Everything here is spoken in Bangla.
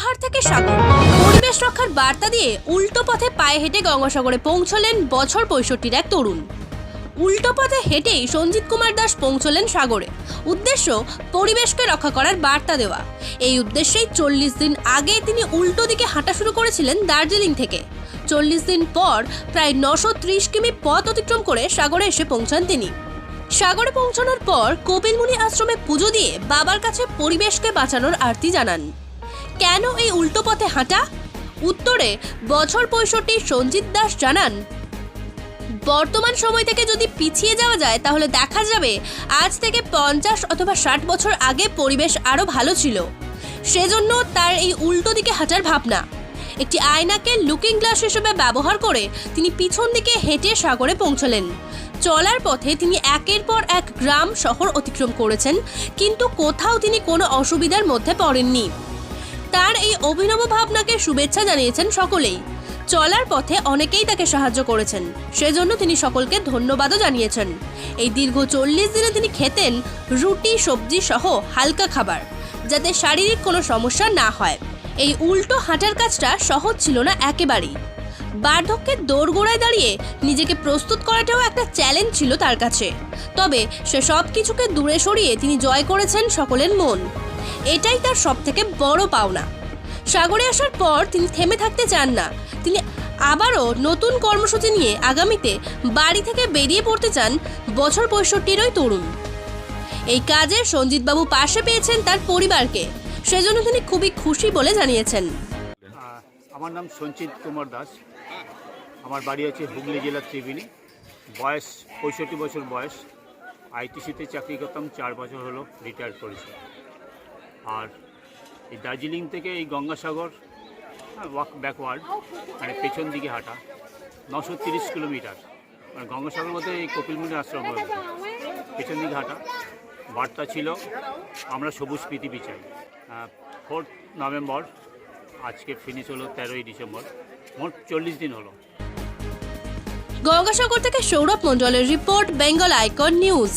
পাহাড় থেকে সাগর। পরিবেশ রক্ষার বার্তা দিয়ে উল্টো পথে পায়ে হেঁটে গঙ্গাসাগরে পৌঁছলেন বছর পঁয়ষট্টির এক তরুণ। উল্টো পথে হেঁটেই সঞ্জিত কুমার দাস পৌঁছলেন সাগরে। উদ্দেশ্য, পরিবেশকে রক্ষা করার বার্তা দেওয়া। এই উদ্দেশ্যেই চল্লিশ দিন আগে তিনি উল্টো দিকে হাঁটা শুরু করেছিলেন দার্জিলিং থেকে। চল্লিশ দিন পর প্রায় নশো ত্রিশ কিমি পথ অতিক্রম করে সাগরে এসে পৌঁছান তিনি। সাগরে পৌঁছানোর পর কপিলমুনি আশ্রমে পুজো দিয়ে বাবার কাছে পরিবেশকে বাঁচানোর আরতি জানান। কেন এই উল্টো পথে হাঁটা? উত্তরে, বছর পঁয়ষট্টি সঞ্জিত দাস জানান, বর্তমান সময় থেকে যদি পিছিয়ে যাওয়া যায়, তাহলে দেখা যাবে আজ থেকে পঞ্চাশ অথবা ষাট বছর আগে পরিবেশ আরও ভালো ছিল। সেজন্য তার এই উল্টো দিকে হাঁটার ভাবনা। একটি আয়নাকে লুকিং গ্লাস হিসেবে ব্যবহার করে তিনি পিছন দিকে হেঁটে সাগরে পৌঁছলেন। চলার পথে তিনি একের পর এক গ্রাম শহর অতিক্রম করেছেন, কিন্তু কোথাও তিনি কোনো অসুবিধার মধ্যে পড়েননি। তার এই অভিনব ভাবনাকে শুভেচ্ছা জানিয়েছেন সকলেই। চলার পথে অনেকেই তাকে সাহায্য করেছেন। সেজন্য তিনি সকলকে ধন্যবাদও জানিয়েছেন। এই দীর্ঘ চল্লিশ দিনে তিনি খেতেন রুটি, সবজি সহ হালকা খাবার, যাতে শারীরিক কোনো সমস্যা না হয়। এই উল্টো হাঁটার কাজটা সহজ ছিল না একেবারেই। বার্ধক্যের দোরগোড়ায় দাঁড়িয়ে নিজেকে প্রস্তুত করাটাও একটা চ্যালেঞ্জ ছিল তার কাছে। তবে সে সব কিছুকে দূরে সরিয়ে তিনি জয় করেছেন সকলের মন। এটাই তার সবথেকে বড় পাওনা। সাগরে আসার পর তিনি থেমে থাকতে চান না। তিনি আবারও নতুন কর্মসূচি নিয়ে আগামীতে বাড়ি থেকে বেরিয়ে পড়তে চান বছর পঁয়ষট্টিরই তরুণ। এই কাজে সঞ্জিতবাবু পাশে পেয়েছেন তার পরিবারকে। সেজন্য তিনি খুবই খুশি বলে জানিয়েছেন। আমার নাম সঞ্চিত কুমার দাস। আমার বাড়ি আছে হুগলি জেলার ত্রিবেণী। বয়স পঁয়ষট্টি বছর বয়স। আইটিসিতে চাকরি করতাম, চার বছর হলো রিটায়ার করেছি। আর এই দার্জিলিং থেকে এই গঙ্গাসাগর ওয়াক ব্যাকওয়ার্ড মানে পেছন দিকে হাঁটা, নশো তিরিশ কিলোমিটার। মানে গঙ্গাসাগর মধ্যে এই কপিলমুনি আশ্রম। পেছন দিকে হাঁটা। বার্তা ছিল, আমরা সবুজ পৃথিবী চাই ফোর্থ নভেম্বর আজকে ফিনিশ হলো তেরোই ডিসেম্বর মোট চল্লিশ দিন হলো। গঙ্গাসাগর থেকে সৌরভ মণ্ডলের রিপোর্ট বেঙ্গল আইকন নিউজ